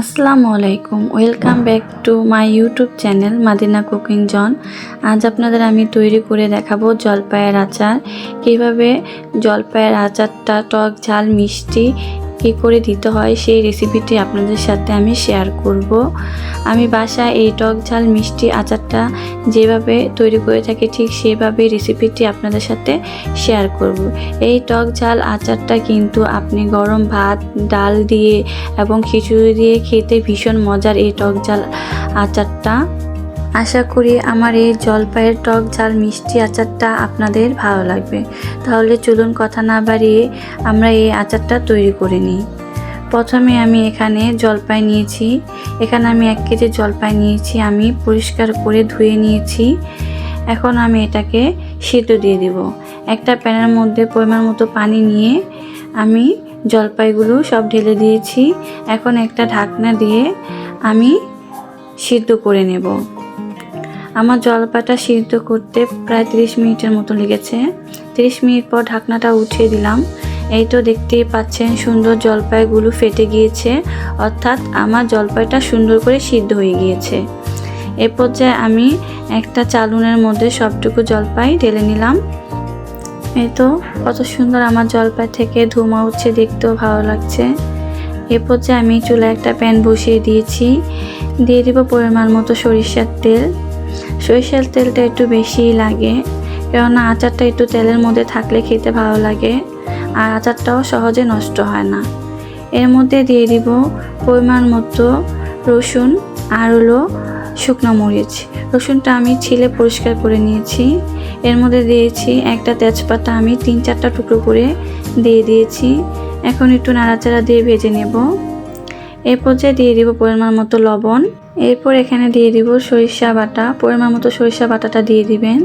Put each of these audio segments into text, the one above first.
আসসালামু আলাইকুম। Welcome back to my YouTube channel Madina cooking জন আজ আপনাদের আমি তৈরি করে দেখাবো জলপাইয়ের আচার। কীভাবে জলপাইয়ের আচারটা টক ঝাল, মিষ্টি কী করে দিতে হয় সেই রেসিপিটি আপনাদের সাথে আমি শেয়ার করব। আমি বাসায় এই টক ঝাল, মিষ্টি আচারটা যেভাবে তৈরি করে থাকি ঠিক সেভাবে রেসিপিটি আপনাদের সাথে শেয়ার করব। এই টক ঝাল আচারটা কিন্তু আপনি গরম ভাত, ডাল দিয়ে এবং খিচুড়ি দিয়ে খেতে ভীষণ মজার এই টক ঝাল আচারটা। আশা করি আমার এই জলপাইয়ের টক ঝাল মিষ্টি আচারটা আপনাদের ভালো লাগবে। তাহলে চলুন কথা না বাড়িয়ে আমরা এই আচারটা তৈরি করে নিই। প্রথমে আমি এখানে জলপাই নিয়েছি। এখানে আমি এক কেজি জলপাই নিয়েছি। আমি পরিষ্কার করে ধুয়ে নিয়েছি। এখন আমি এটাকে সিদ্ধ দিয়ে দিব। একটা প্যানের মধ্যে পরিমাণ মতো পানি নিয়ে আমি জলপাইগুলো সব ঢেলে দিয়েছি। এখন একটা ঢাকনা দিয়ে আমি সিদ্ধ করে নেব। আমার জলপাইটা সিদ্ধ করতে প্রায় 30 মিনিটের মতো লেগেছে। 30 মিনিট পর ঢাকনাটা উঠিয়ে দিলাম। এই তো দেখতেই পাচ্ছেন সুন্দর জলপাইগুলো ফেটে গিয়েছে। অর্থাৎ আমার জলপাইটা সুন্দর করে সিদ্ধ হয়ে গিয়েছে। এ পর্যায়ে আমি একটা চালুনের মধ্যে সবটুকু জলপাই ঢেলে নিলাম। এই তো কত সুন্দর আমার জলপাই থেকে ধোঁয়া উঠছে, দেখতেও ভালো লাগছে। এ পর্যায়ে আমি চুলায় একটা প্যান বসিয়ে দিয়েছি। দিয়ে দিব পরিমাণ মতো সরিষার তেল। সরিষার তেলটা একটু বেশিই লাগে, কেননা আচারটা একটু তেলের মধ্যে থাকলে খেতে ভালো লাগে, আর আচারটাও সহজে নষ্ট হয় না। এর মধ্যে দিয়ে দিব পরিমাণ মতো রসুন আর হলো শুকনো মরিচ। রসুনটা আমি ছিলে পরিষ্কার করে নিয়েছি। এর মধ্যে দিয়েছি একটা তেজপাতা আমি তিন চারটা টুকরো করে দিয়ে দিয়েছি। এখন একটু নাড়াচাড়া দিয়ে ভেজে নেব। এর পর্যায়ে দিয়ে দিব পরিমাণ মতো লবণ। এরপর এখানে দিয়ে দিব সরিষা বাটা। পরিমাণ মতো সরিষা বাটাটা দিয়ে দিবেন।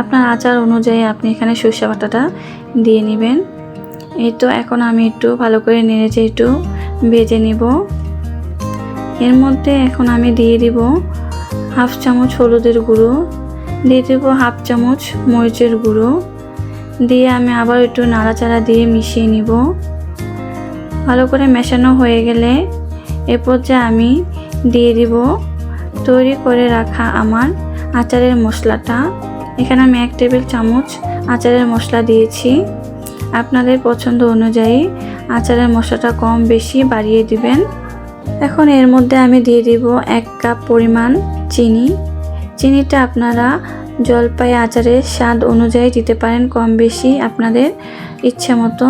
আপনার আচার অনুযায়ী আপনি এখানে সরিষা বাটাটা দিয়ে নেবেন। এই তো এখন আমি একটু ভালো করে নেড়েচে একটু ভেজে নিব। এর মধ্যে এখন আমি দিয়ে দিব হাফ চামচ হলুদের গুঁড়ো, দিয়ে দেবো হাফ চামচ মরিচের গুঁড়ো। দিয়ে আমি আবার একটু নাড়াচাড়া দিয়ে মিশিয়ে নিব। ভালো করে মেশানো হয়ে গেলে এরপর পর্যায়ে আমি দিয়ে দিব। তৈরি করে রাখা আমার আচারের মশলাটা। এখানে আমি এক টেবিল চামচ আচারের মশলা দিয়েছি। আপনাদের পছন্দ অনুযায়ী আচারের মশলাটা কম বেশি বাড়িয়ে দিবেন। এখন এর মধ্যে আমি দিয়ে দিব এক কাপ পরিমাণ চিনি। চিনিটা আপনারা জলপাই আচারের স্বাদ অনুযায়ী দিতে পারেন কম বেশি আপনাদের ইচ্ছে মতো।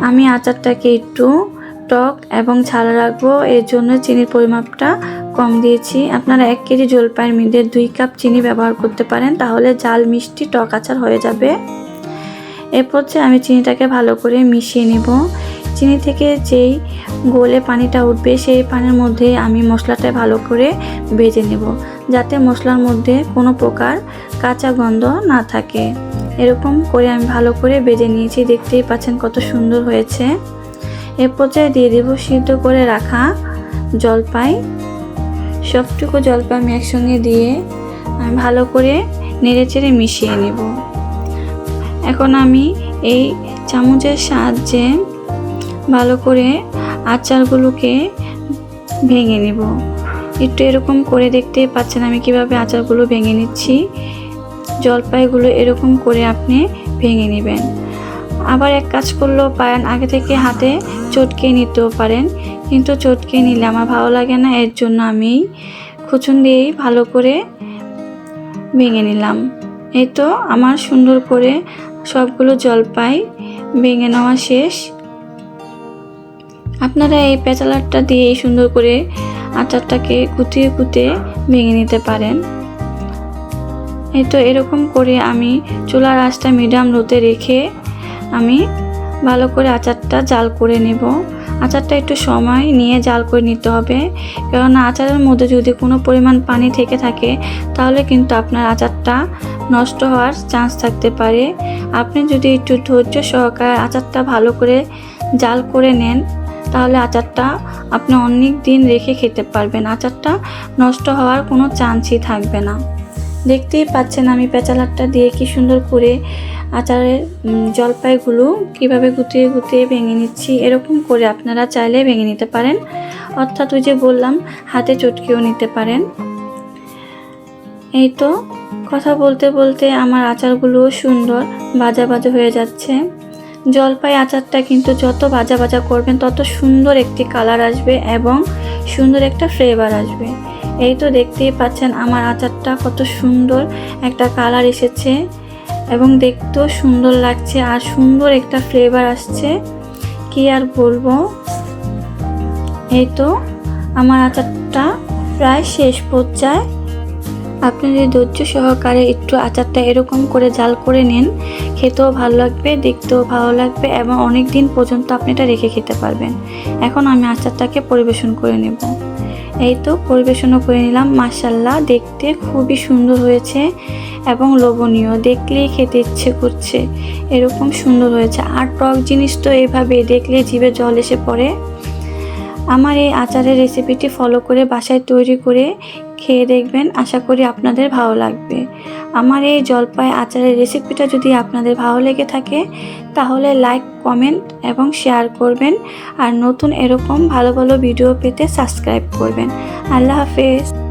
আমি আচারটাকে একটু টক এবং ঝাল রাখব, এর জন্য চিনির পরিমাপটা কম দিয়েছি। আপনারা এক কেজি জলপাইয়ের মধ্যে দুই কাপ চিনি ব্যবহার করতে পারেন, তাহলে জাল মিষ্টি টক আচার হয়ে যাবে। এরপর যে আমি চিনিটাকে ভালো করে মিশিয়ে নেব। চিনি থেকে যেই গোলে পানিটা উঠবে, সেই পানির মধ্যে আমি মশলাটা ভালো করে ভেজে নেব, যাতে মশলার মধ্যে কোনো প্রকার কাঁচা গন্ধ না থাকে। এরকম করে আমি ভালো করে ভেজে নিয়েছি, দেখতেই পাচ্ছেন কত সুন্দর হয়েছে। এ পর্যায়ে দিয়ে দেব সিদ্ধ করে রাখা জলপাই। সবটুকু জলপাই আমি একসঙ্গে দিয়ে আমি ভালো করে নেড়ে চেড়ে মিশিয়ে নেব। এখন আমি এই চামচের সাহায্যে ভালো করে আচারগুলোকে ভেঙে নেব। একটু এরকম করে দেখতেই পাচ্ছেন আমি কীভাবে আচারগুলো ভেঙে নিচ্ছি। জলপাইগুলো এরকম করে আপনি ভেঙে নেবেন। আবার এক কাজ করলেও পারেন, আগে থেকে হাতে চটকে নিতেও পারেন। কিন্তু চটকে নিলে আমার ভালো লাগে না, এর জন্য আমি খুচুন দিয়েই ভালো করে ভেঙে নিলাম। এই তো আমার সুন্দর করে সবগুলো জলপাই ভেঙে নেওয়া শেষ। আপনারা এই পেঁচালারটা দিয়ে সুন্দর করে আচারটাকে কুতিয়ে কুতিয়ে ভেঙে নিতে পারেন। এই তো এরকম করে আমি চুলার আঁচটা মিডিয়াম লোতে রেখে আমি ভালো করে আচারটা জাল করে নেব। আচারটা একটু সময় নিয়ে জাল করে নিতে হবে। কেননা আচারের মধ্যে যদি কোনো পরিমাণ পানি থেকে থাকে, তাহলে কিন্তু আপনার আচারটা নষ্ট হওয়ার চান্স থাকতে পারে। আপনি যদি একটু ধৈর্য সহকারে আচারটা ভালো করে জাল করে নেন, তাহলে আচারটা আপনি অনেক দিন রেখে খেতে পারবেন। আচারটা নষ্ট হওয়ার কোনো চান্সই থাকবে না। দেখতেই পাচ্ছেন আমি পেঁচালারটা দিয়ে কি সুন্দর করে আচারের জলপাইগুলো কীভাবে গুটিয়ে গুটিয়ে ভেঙে নিচ্ছি, এরকম করে আপনারা চাইলে ভেঙে নিতে পারেন। অর্থাৎ ওই যে বললাম, হাতে চটকেও নিতে পারেন। এই তো, কথা বলতে বলতে আমার আচারগুলোও সুন্দর বাজা বাজা হয়ে যাচ্ছে। জলপাই আচারটা কিন্তু যত বাজা বাজা করবেন, তত সুন্দর একটি কালার আসবে এবং সুন্দর একটা ফ্লেভার আসবে। এই তো দেখতেই পাচ্ছেন, আমার আচারটা কত সুন্দর একটা কালার এসেছে। এবং দেখতেও সুন্দর লাগছে আর সুন্দর একটা ফ্লেভার আসছে। কি আর বলব? এই তো আমার আচারটা প্রায় শেষ পর্যায়ে। আপনি যদি ধৈর্য সহকারে একটু আচারটা এরকম করে জাল করে নেন, খেতেও ভালো লাগবে, দেখতেও ভালো লাগবে এবং অনেক দিন পর্যন্ত আপনি এটা রেখে খেতে পারবেন। এখন আমি আচারটাকে পরিবেশন করে নেব। এই তো পরিবেশনও করে নিলাম। মাসাল্লাহ দেখতে খুবই সুন্দর হয়েছে। এবং লোভনীয়। দেখলেই খেতে ইচ্ছে করছে। এরকম সুন্দর হয়েছে আর টক জিনিস তো এইভাবে দেখলে জিভে জল এসে পড়ে। আমার এই আচারের রেসিপিটি ফলো করে বাসায় তৈরি করে খেয়ে দেখবেন। আশা করি আপনাদের ভালো লাগবে। আমার এই জলপাই আচারের রেসিপিটা যদি আপনাদের ভালো লেগে থাকে, তাহলে লাইক, কমেন্ট এবং শেয়ার করবেন। আর নতুন এরকম ভালো ভালো ভিডিও পেতে সাবস্ক্রাইব করবেন। আল্লাহ হাফেজ।